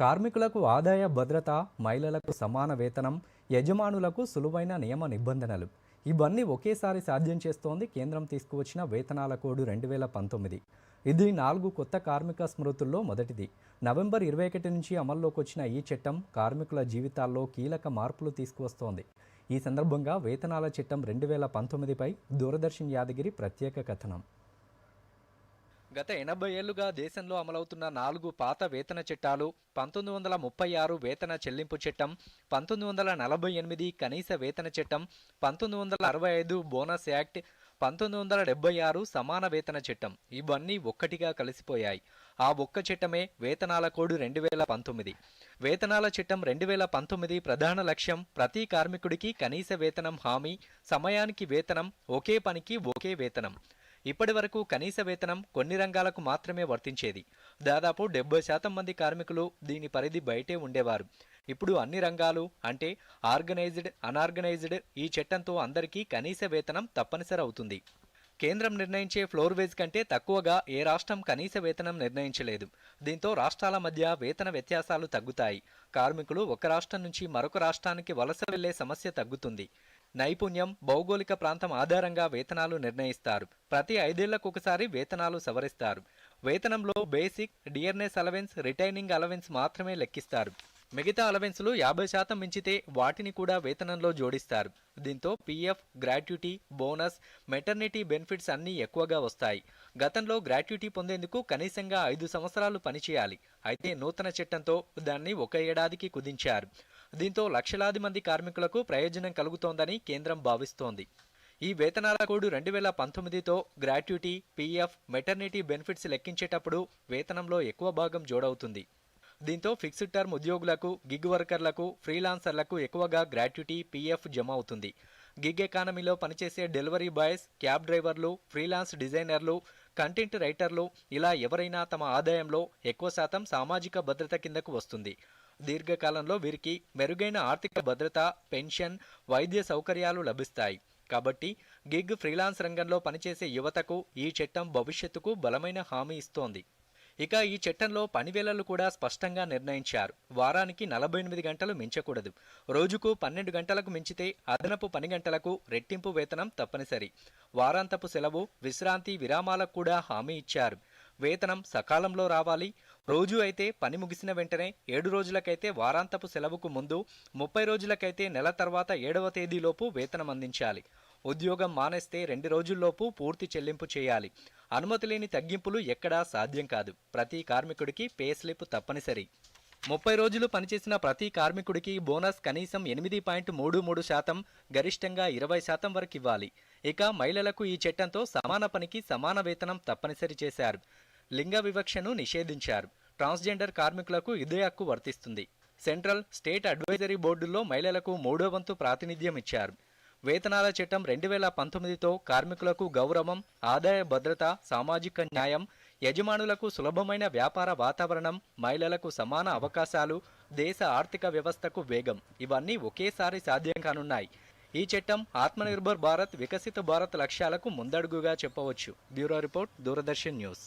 కార్మికులకు ఆదాయ భద్రత మహిళలకు సమాన వేతనం యజమానులకు సులువైన నియమ నిబంధనలు. ఇవన్నీ ఒకేసారి సాధ్యం చేస్తోంది కేంద్రం తీసుకువచ్చిన వేతనాల కోడ్ రెండు వేల పంతొమ్మిది. ఇది నాలుగు కొత్త కార్మిక స్మృతుల్లో మొదటిది. నవంబర్ ఇరవై ఒకటి నుంచి అమల్లోకి వచ్చిన ఈ చట్టం కార్మికుల జీవితాల్లో కీలక మార్పులు తీసుకువస్తోంది. ఈ సందర్భంగా వేతనాల చట్టం రెండు వేల పంతొమ్మిదిపై దూరదర్శన్ యాదగిరి ప్రత్యేక కథనం. గత ఎనభై ఏళ్ళుగా దేశంలో అమలవుతున్న నాలుగు పాత వేతన చట్టాలు పంతొమ్మిది వందల ముప్పై ఆరు వేతన చెల్లింపు చట్టం పంతొమ్మిది వందల నలభై ఎనిమిది కనీస వేతన చట్టం పంతొమ్మిది వందల అరవై ఐదు బోనస్ యాక్ట్ పంతొమ్మిది వందల డెబ్బై ఆరు సమాన వేతన చట్టం. ఇవన్నీ ఒక్కటిగా కలిసిపోయాయి. ఆ ఒక్క చట్టమే వేతనాల కోడ్ రెండు వేల పంతొమ్మిది. వేతనాల చట్టం రెండు వేల పంతొమ్మిది ప్రధాన లక్ష్యం ప్రతి కార్మికుడికి కనీస వేతనం హామీ సమయానికి వేతనం ఒకే పనికి ఒకే వేతనం. ఇప్పటి వరకు కనీస వేతనం కొన్ని రంగాలకు మాత్రమే వర్తించేది. దాదాపు డెబ్బై శాతం మంది కార్మికులు దీని పరిధి బయటే ఉండేవారు. ఇప్పుడు అన్ని రంగాలు అంటే ఆర్గనైజ్డ్ అనార్గనైజ్డ్ ఈ చట్టంతో అందరికీ కనీస వేతనం తప్పనిసరి అవుతుంది. కేంద్రం నిర్ణయించే ఫ్లోర్ వేజ్ కంటే తక్కువగా ఏ రాష్ట్రం కనీస వేతనం నిర్ణయించలేదు. దీంతో రాష్ట్రాల మధ్య వేతన వ్యత్యాసాలు తగ్గుతాయి. కార్మికులు ఒక రాష్ట్రం నుంచి మరొక రాష్ట్రానికి వలస వెళ్ళే సమస్య తగ్గుతుంది. నైపుణ్యం భౌగోళిక ప్రాంతం ఆధారంగా వేతనాలు నిర్ణయిస్తారు. ప్రతి ఐదేళ్ళకు ఒకసారి వేతనాలు సవరిస్తారు. వేతనంలో basic dearness allowance retaining allowance మాత్రమే లెక్కిస్తారు. మిగతా అలవెన్స్లు యాభై శాతం మించితే వాటిని కూడా వేతనంలో జోడిస్తారు. దీంతో PF gratuity bonus maternity benefits అన్నీ ఎక్కువగా వస్తాయి. గతంలో గ్రాట్యుటీ పొందేందుకు కనీసంగా ఐదు సంవత్సరాలు పనిచేయాలి. అయితే నూతన చట్టంతో దాన్ని ఒక ఏడాదికి కుదించారు. దీంతో లక్షలాది మంది కార్మికులకు ప్రయోజనం కలుగుతోందని కేంద్రం భావిస్తోంది. ఈ వేతనాల కోడ్ రెండు వేల పంతొమ్మిదితో గ్రాట్యుటీ పీఎఫ్ మెటర్నిటీ బెనిఫిట్స్ లెక్కించేటప్పుడు వేతనంలో ఎక్కువ భాగం జోడవుతుంది. దీంతో ఫిక్స్డ్ టర్మ్ ఉద్యోగులకు గిగ్ వర్కర్లకు ఫ్రీలాన్సర్లకు ఎక్కువగా గ్రాట్యుటీ పీఎఫ్ జమ అవుతుంది గిగ్ ఎకానమీలో పనిచేసే డెలివరీ బాయ్స్ క్యాబ్ డ్రైవర్లు ఫ్రీలాన్స్ డిజైనర్లు కంటెంట్ రైటర్లు ఇలా ఎవరైనా తమ ఆదాయంలో ఎక్కువ శాతం సామాజిక భద్రత కిందకు వస్తుంది. దీర్ఘకాలంలో వీరికి మెరుగైన ఆర్థిక భద్రత పెన్షన్ వైద్య సౌకర్యాలు లభిస్తాయి. కాబట్టి గిగ్ ఫ్రీలాన్స్ రంగంలో పనిచేసే యువతకు ఈ చట్టం భవిష్యత్తుకు బలమైన హామీ ఇస్తోంది. ఇక ఈ చట్టంలో పనివేళలు కూడా స్పష్టంగా నిర్ణయించారు. వారానికి నలభై ఎనిమిది గంటలు మించకూడదు. రోజుకు పన్నెండు గంటలకు మించితే అదనపు పని గంటలకు రెట్టింపు వేతనం తప్పనిసరి. వారాంతపు సెలవు విశ్రాంతి విరామాలకు కూడా హామీ ఇచ్చారు. వేతనం సకాలంలో రావాలి. రోజు అయితే పని ముగిసిన వెంటనే ఏడు రోజులకైతే వారాంతపు సెలవుకు ముందు ముప్పై రోజులకైతే నెల తర్వాత ఏడవ తేదీలోపు వేతనం అందించాలి. ఉద్యోగం మానేస్తే రెండు రోజుల్లోపు పూర్తి చెల్లింపు చేయాలి. అనుమతి లేని తగ్గింపులు ఎక్కడా సాధ్యం కాదు. ప్రతి కార్మికుడికి పే స్లిప్ తప్పనిసరి. ముప్పై రోజులు పనిచేసిన ప్రతి కార్మికుడికి బోనస్ కనీసం ఎనిమిది పాయింట్ మూడు మూడు శాతం గరిష్టంగా ఇరవై శాతం వరకు ఇవ్వాలి. ఇక మహిళలకు ఈ చట్టంతో సమాన పనికి సమాన వేతనం తప్పనిసరి చేశారు. లింగ వివక్షను నిషేధించారు. ట్రాన్స్జెండర్ కార్మికులకు ఇదే హక్కు వర్తిస్తుంది. సెంట్రల్ స్టేట్ అడ్వైజరీ బోర్డుల్లో మహిళలకు మూడో వంతు ప్రాతినిధ్యం ఇచ్చారు. వేతనాల చట్టం రెండు వేల పంతొమ్మిదితో కార్మికులకు గౌరవం ఆదాయ భద్రత సామాజిక న్యాయం యజమానులకు సులభమైన వ్యాపార వాతావరణం మహిళలకు సమాన అవకాశాలు దేశ ఆర్థిక వ్యవస్థకు వేగం. ఇవన్నీ ఒకేసారి సాధ్యం కానున్నాయి. ఈ చట్టం ఆత్మనిర్భర్ భారత్ వికసిత భారత్ లక్ష్యాలకు ముందడుగుగా చెప్పవచ్చు. Bureau report Doordarshan news.